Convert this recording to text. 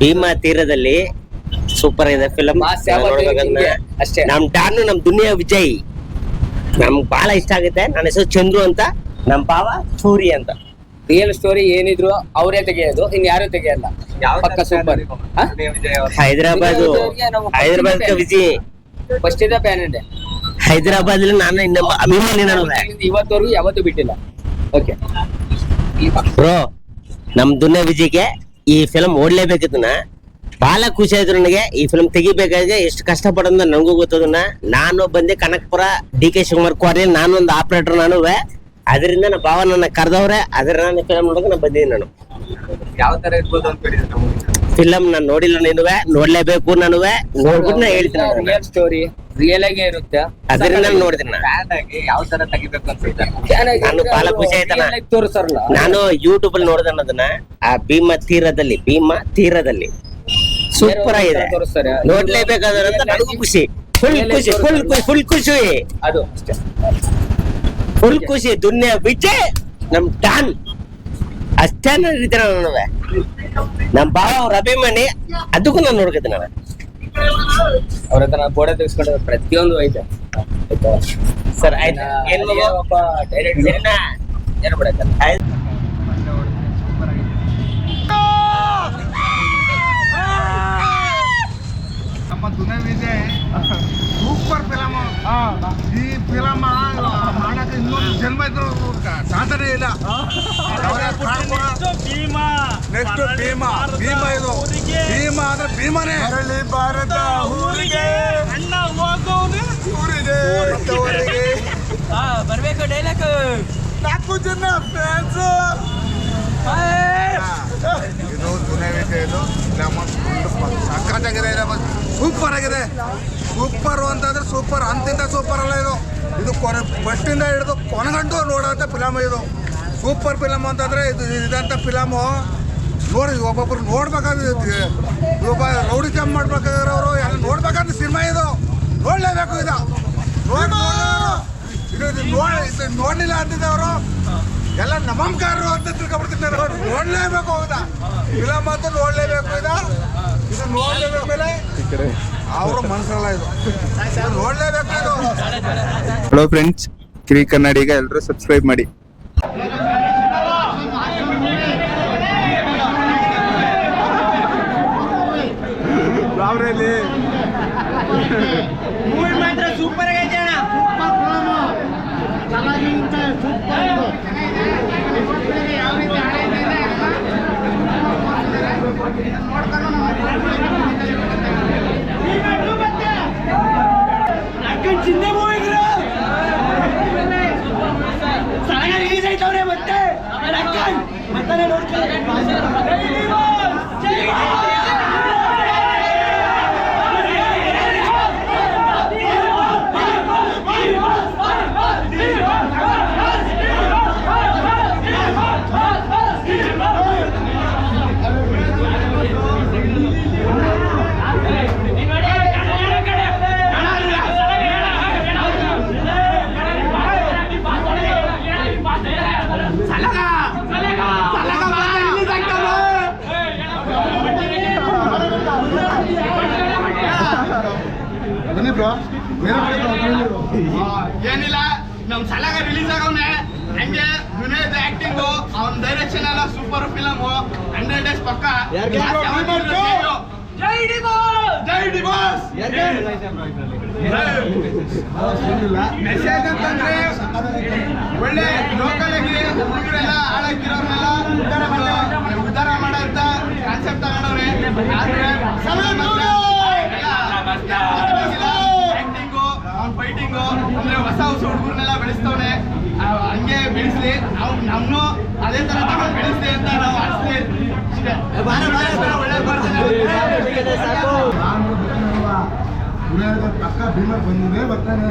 ಭೀಮಾ ತೀರದಲ್ಲಿ ಸೂಪರ್ ಇದೆ film mass ಅಷ್ಟೇ. ನಮ್ ಡಾನು ನಮ್ ದುನಿಯಾ ವಿಜಯ್. ನಮ್ಗ್ ಬಹಳ ಇಷ್ಟ ಆಗುತ್ತೆ. ನನ್ನ ಹೆಸರು ಚಂದ್ರು ಅಂತ ನಮ್ ಭಾವ ಸೂರಿ ಅಂತ. ರಿಯಲ್ ಸ್ಟೋರಿ ಏನಿದ್ರು ಅವರೇ ತೆಗೆಯೋದು ಇನ್ ಯಾರು ತೆಗೆಯಲ್ಲ. ಪಕ್ಕ ಸೂಪರ್ ಹೈದರಾಬಾದ್. ಹೈದರಾಬಾದ್ ವಿಜಯ್. ಫಸ್ಟ್ ಇದೆ ಪ್ಯಾನ್ ಇದೆ. ಹೈದರಾಬಾದ್ ನಾನು ಇನ್ನ ಅಭಿಮಾನಿ ನಾನು. ಇವತ್ತವರೆಗೂ ಯಾವತ್ತೂ ಬಿಟ್ಟಿಲ್ಲ. ಓಕೆ ಬ್ರೋ ನಮ್ ದುನಿಯಾ ವಿಜಯ್ಗೆ ಈ ಫಿಲಂ ಓಡ್ಲೇಬೇಕಿದ್ದನ್ನ ಬಹಳ ಖುಷಿ ಆಯ್ತು ನನಗೆ ಈ ಫಿಲಂ ತೆಗಿಬೇಕಾದ್ರೆ ಎಷ್ಟು ಕಷ್ಟ ಪಡೋದ ನನಗೂ ಗೊತ್ತದನ್ನ ನಾನು ಬಂದೆ Kanakapura D K Shivakumar quarry ನಾನು ಒಂದು ಆಪರೇಟರ್ ನಾನು. ಅದರಿಂದ ನನ್ನ ಭಾವ ನನ್ನ ಕರೆದವ್ರೆ. ಅದ್ರ ನಾನು ಫಿಲಂ ನೋಡಕ್ ನಾನು ಬಂದಿದ್ದೀನಿ ನಾನು. ಯಾವ ತರ ಇರ್ಬೋದು ಅನ್ಕೊಂಡಿದ್ರೆ ಫಿಲಂ ನಾನು ನೋಡಿಲ್ಲ ನೀನುವೆ ನೋಡ್ಲೇಬೇಕು ನಾನುವೇ ನೋಡ್ಬಿಟ್ಟು ನಾ ಹೇಳ್ತೀನಿ ಸ್ಟೋರಿ ರಿಯಲ್ ಆಗೇ ಇರುತ್ತೆ. ಅದರಿಂದ ನಾನು ನಾನು. ಫ್ಯಾನ್ ಆಗಿ ಯಾವ ತರ ತೆಗಿಬೇಕು ಅನ್ಸುತ್ತೆ ನಾನು ಬಹಳ ಖುಷಿ Real ಆಗಿ ತೋರಿಸ್ತಾರಲ್ಲ. ನಾನು ಯೂಟ್ಯೂಬ್ ಅಲ್ಲಿ ನೋಡ್ದೆ ಅದನ್ನ. ಆ ಭೀಮ ತೀರದಲ್ಲಿ ಭೀಮ ತೀರದಲ್ಲಿ. ಸೂಪರ್ ಆಗಿದೆ. ತೋರಿಸ್ತಾರೆ. ನೋಡ್ಲೇಬೇಕಾದ್ರೆ ಅಂತ ನನಗೂ ಖುಷಿ. ಫುಲ್ ಖುಷಿ ಫುಲ್ ಖುಷಿ ಫುಲ್ ಖುಷಿ. ಅದು ಅಷ್ಟೇ. ಫುಲ್ ಖುಷಿ ದುನಿಯಾ ವಿಜಯ್ ನಮ್ ಟಾನ್. ಅಷ್ಟೇ ನಮ್ ಬಾಳ ಅವ್ರ ಅಭಿಮಾನಿ ಅದಕ್ಕೂ ನಾನು ನೋಡ್ಕೊತೀನಿ ನಾನು ಅವ್ರ ಹತ್ರ ನಾನು ಫೋಟೋ ತೆಗೆಸ್ಕೊಂಡು ಪ್ರತಿಯೊಂದು ಐತೆ ಆಯ್ತಾ? ಸರ್ ಆಯ್ತು ಡೈರೆಕ್ಟ್? ಒಬ್ಬ direct ಏನ? ಆಯ್ತು. ನಮ್ಮ ವಿಜಯ್ ಸೂಪರ್ ಫಿಲಮ್ ಈ ಫಿಲಮ್ ಮಾಡಕ್ಕೆ ಇನ್ನೊಂದು ಜನ್ಮ ಇದ್ರು ಸಾಧನೆ ಇಲ್ಲ ನೆಕ್ಸ್ಟ್ ಭೀಮಾ. ಭೀಮಾ ಇದು. ಭೀಮಾ ಅಂದ್ರೆ ಭೀಮಾನೇ. ಭಾರತ ಊರಿಗೆ. ಅಣ್ಣ ಹೋಗೋನೆ. ಊರಿಗೆ. ಊರಿಗೆ. ಬರ್ಬೇಕು ಡೈಲಾಗ್. ನಾಲ್ಕು ಜನ ಫ್ಯಾನ್ಸ್ ಇದು ದುನಿಯಾ ಇದು. ನಮ್ಮ ಸಖತ್ತಾಗಿದೆ ಸೂಪರ್ ಆಗಿದೆ ಸೂಪರ್ ಅಂತಂದ್ರೆ ಸೂಪರ್ ಅಂತಿಂತ ಸೂಪರ್ ಅಲ್ಲ ಇದು. ಇದು ಕೊನೆ ಫಸ್ಟಿಂದ ಹಿಡಿದು ಕೊನೆಗಂಟು ನೋಡೋಂಥ ಫಿಲಮ್ ಇದು. ಸೂಪರ್ ಫಿಲಮ್ ಅಂತಂದ್ರೆ ಇದು ಇದಂಥ ಫಿಲಮು. ನೋಡಿ ಒಬ್ಬೊಬ್ರು ನೋಡ್ಬೇಕಾದ್ರೆ ಒಬ್ಬ ರೌಡಿ ಜಂಪ್ ಮಾಡ್ಬೇಕಾದ್ರೆ ಅವರು ಎಲ್ಲ ನೋಡ್ಬೇಕಾದ್ರೆ ಸಿನಿಮಾ ಇದು. ನೋಡಲೇಬೇಕು ಇದು. ನೋಡಿ ಇದು ನೋಡಿ ಇದು ನೋಡ್ಲಿಲ್ಲ ಅಂತಿದ್ದೆ ಅವರು. ಎಲ್ಲ ನಮಂಕಾರರು ಅಂತ ತಿಳ್ಕೊಬಿಡ್ತಿದ್ದಾರೆ ಅವರು ನೋಡಲೇಬೇಕು ಹೌದಾ? ಫಿಲಮ್ ಅಂತ ನೋಡಲೇಬೇಕು ಇದು. ಇದು ನೋಡಲೇಬೇಕು ಮೇಲೆ. ಅವರ ಮನಸ್ಸಲ್ಲ ಇದು. ನೋಡಲೇಬೇಕು ನೋಡ್ಲೇಬೇಕು ಇದು. ಹಲೋ ಫ್ರೆಂಡ್ಸ್ ಕಿರಿ ಕನ್ನಡಿಗ ಎಲ್ಲರೂ ಸಬ್ಸ್ಕ್ರೈಬ್ ಮಾಡಿ. ಅವ್ರಲ್ಲಿ ಮೂವಿ ಮಾತ್ರ ಸೂಪರ್ ಆಗೈತೆ ಸೂಪರ್ ಸೂಪರ್ ರೀತಿ ನೋಡ್ಕೊಂಡು ಮೂವಿಗ್ರು ರಿಲೀಸ್ ಆಯ್ತವ್ರೆ ಮತ್ತೆ. ಮತ್ತೆ ನೋಡ್ಕೊಂಡು ಏನಿಲ್ಲ ನಮ್ ಸಲಗ ರಿಲೀಸ್ ಆಗವ್ನೆ. ಹಂಗೆ ವಿನಯ್ ಆಕ್ಟಿಂಗು ಅವನ ಡೈರೆಕ್ಷನ್ ಎಲ್ಲ ಸೂಪರ್ ಫಿಲಮ್ ಹಂಡ್ರೆಡ್ ಡೇಸ್ ಪಕ್ಕ. ಜೈ ಬಾಸ್ ಜೈ ಡಿ ಮೆಸೇಜ್ ಅಂತಂದ್ರೆ ಒಳ್ಳೆ ಲೋಕಲ್ ಆಗಿ ಹುಡುಗರೆಲ್ಲ ಹಾಳಾಗಿರೋರ್ನೆಲ್ಲ ಉದ್ಧಾರ ಮಾಡೋ ಉದ್ಧಾರ ಮಾಡೋಂತ ಕಾನ್ಸೆಪ್ಟ್ ತಗೊಂಡವ್ರೆ. ಆದ್ರೆ ಆಕ್ಟಿಂಗು ಅವ್ನ ಫೈಟಿಂಗು ಅಂದ್ರೆ ಹೊಸ ಹೊಸ ಹುಡುಗರನ್ನೆಲ್ಲ ಬೆಳೆಸ್ತವ್ನೆ ಆ, ಹಂಗೆ ಬೆಳೆಸ್ಲಿ ನಾವು ನಮ್ಮನ್ನು ಅದೇ ತರ ಬೆಳೆಸ್ಲಿ ಅಂತ ನಾವು ಬರ್ತಾನೆ ಪಕ್ಕ ಭೀಮ ಬಂದಿದೆ ಬರ್ತಾನೆ